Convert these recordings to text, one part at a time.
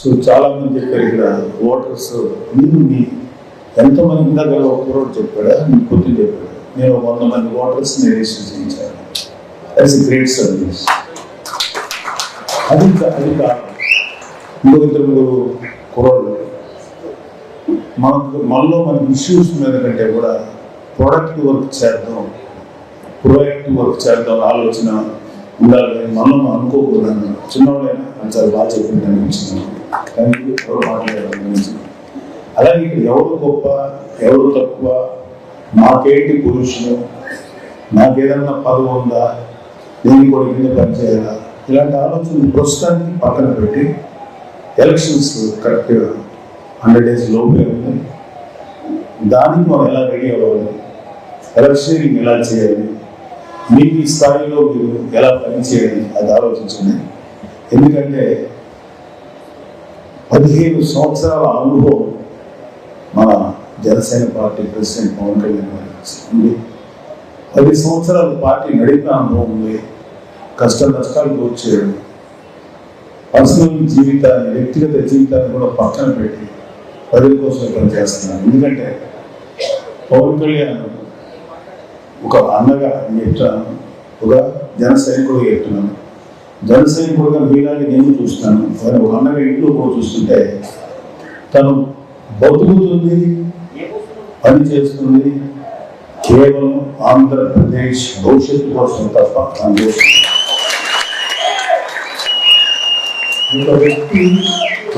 So చాలా మంది చెప్పారు ఇక్కడ ఓటర్స్ మీరు మీ ఎంతమంది ఇందాక ఒక కుర్రోడు చెప్పాడా? మీ కొద్ది చెప్పాడు. నేను వంద మంది ఓటర్స్ రిజిస్టర్ చేయించాను. దట్స్ గ్రేట్ సర్వీస్ అది అది కాదు. ఇద్దరు ముగ్గురు కుర్రోళ్ళు. మనకు మనలో మన ఇష్యూస్ మీద కంటే కూడా ప్రొడక్ట్ వర్క్ చేద్దాం. ప్రొయాక్టివ్ వర్క్ చేద్దాం ఆలోచన ఉండాలి. మనం అనుకోకూడదు చిన్నవాళ్ళైనా అని చాలా బాగా చెప్పింది అనిపించింది కానీ ఎవరు మాట్లాడారు అలాగే ఇక్కడ ఎవరు గొప్ప ఎవరు తక్కువ నాకేంటి పురుషులు నాకేదన్నా పదవి ఉందా నేను కూడా కింద పనిచేయాలా ఇలాంటి ఆలోచన ప్రస్తుతానికి పక్కన పెట్టి ఎలక్షన్స్ కరెక్ట్గా హండ్రెడ్ డేస్ లోపే ఉంది దానికి మనం ఎలా రెడీ అవ్వాలి? ఎలక్షనింగ్ ఎలా చేయాలి? మీ స్థాయిలో మీరు ఎలా పనిచేయాలి అది ఆలోచించండి. ఎందుకంటే పదిహేను సంవత్సరాల అనుభవం మన జనసేన పార్టీ ప్రెసిడెంట్ పవన్ కళ్యాణ్ గారికి ఉంది పది సంవత్సరాల పార్టీ నడిపిన అనుభవం ఉంది. కష్ట నష్టాలు దూరం పర్సనల్ జీవితాన్ని వ్యక్తిగత జీవితాన్ని కూడా పక్కన పెట్టి ప్రజల కోసం పనిచేస్తున్నాను ఎందుకంటే పవన్ కళ్యాణ్ ఒక అన్నగా నేను చెప్తాను. ఒక జన సైనికుడు చెప్తున్నాను. జన సైనికుడుగా మీలాంటి నేను చూస్తాను. కానీ ఒక అన్నగా ఇంట్లో కూడా చూస్తుంటే తను బతుకుతుంది పని చేస్తుంది కేవలం ఆంధ్రప్రదేశ్ భవిష్యత్తు కోసం తప్ప తన ఒక వ్యక్తి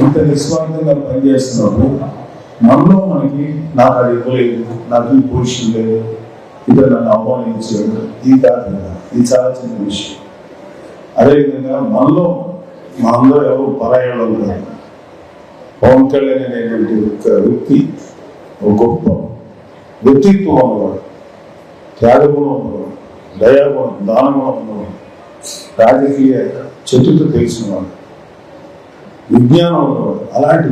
ఇంత నిస్వార్థంగా పనిచేస్తున్నప్పుడు మనలో మనకి నాకు అది ఇవ్వలేదు నాకు ఈ పొజిషన్ లేదు ఇద్దరు నన్ను అవమానించాడు. ఈ కాదు ఇది చాలా చిన్న విషయం. అదేవిధంగా మనలో మా అందరూ ఎవరు పరాయాలు ఉన్నారు పవన్ కళ్యాణ్ అనేటువంటి ఒక వ్యక్తి ఒక గొప్ప వ్యక్తిత్వం ఉన్నవాడు. త్యాగగుణం ఉన్నవాడు. దయాగుణం దానగుణం ఉన్నవాడు. రాజకీయ చతుర్థ తెలిసినవాడు. విజ్ఞానం ఉన్నవాడు. అలాంటి